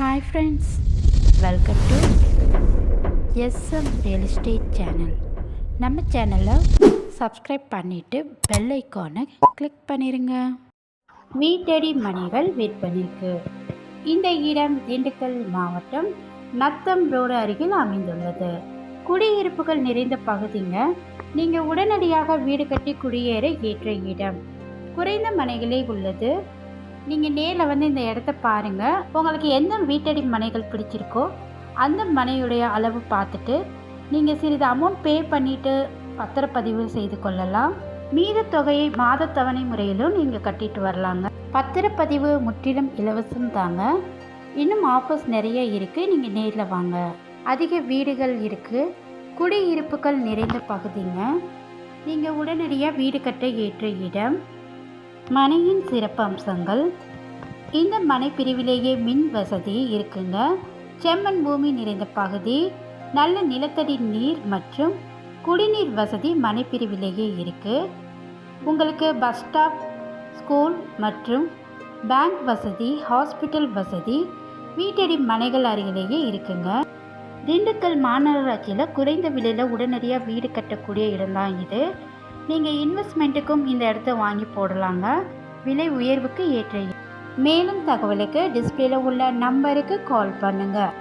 Hi friends welcome to S M real estate channel நம்ம சேனலை subscribe பண்ணிவிட்டு bell ஐக்கானை கிளிக் பண்ணிடுங்க வீட்டடி மனைகள் விற்பனைக்கு. இந்த இடம் திண்டுக்கல் மாவட்டம் நத்தம் ரோடு அருகில் அமைந்துள்ளது. குடியிருப்புகள் நிறைந்த பகுதிங்க. நீங்கள் உடனடியாக வீடு கட்டி குடியேற ஏற்ற இடம். குறைந்த மனைகளே உள்ளது. நீங்கள் நேரில் வந்து இந்த இடத்த பாருங்கள் உங்களுக்கு எந்த வீட்டடி மனைகள் பிடிச்சிருக்கோ அந்த மனையுடைய அளவு பார்த்துட்டு நீங்கள் சிறிது அமௌண்ட் பே பண்ணிவிட்டு பத்திரப்பதிவு செய்து கொள்ளலாம். மீத தொகையை மாதத்தவணை முறையிலும் நீங்கள் கட்டிட்டு வரலாங்க. பத்திரப்பதிவு முற்றிலும் இலவசம் தாங்க. இன்னும் ஆஃபர்ஸ் நிறைய இருக்குது நீங்கள் நேரில் வாங்க. அதிக வீடுகள் இருக்குது குடியிருப்புகள் நிறைந்த பகுதிங்க. நீங்கள் உடனடியாக வீடு கட்ட ஏற்ற இடம். மனையின் சிறப்பு அம்சங்கள் இந்த மனை பிரிவிலேயே மின் வசதி இருக்குங்க. செம்மண் பூமி நிறைந்த பகுதி நல்ல நிலத்தடி நீர் மற்றும் குடிநீர் வசதி மனை பிரிவிலேயே இருக்குது உங்களுக்கு பஸ் ஸ்டாப் ஸ்கூல் மற்றும் பேங்க் வசதி ஹாஸ்பிட்டல் வசதி வீட்டடி மனைகள் அருகிலேயே இருக்குங்க. திண்டுக்கல் மாநகராட்சியில் குறைந்த விலையில் உடனடியாக வீடு கட்டக்கூடிய இடம்தான் இது. நீங்கள் இன்வெஸ்ட்மெண்ட்டுக்கும் இந்த இடத்த வாங்கி போடலாங்க. விலை உயர்வுக்கு ஏற்ற மேலும் தகவலுக்கு டிஸ்பிளேல உள்ள நம்பருக்கு கால் பண்ணுங்கள்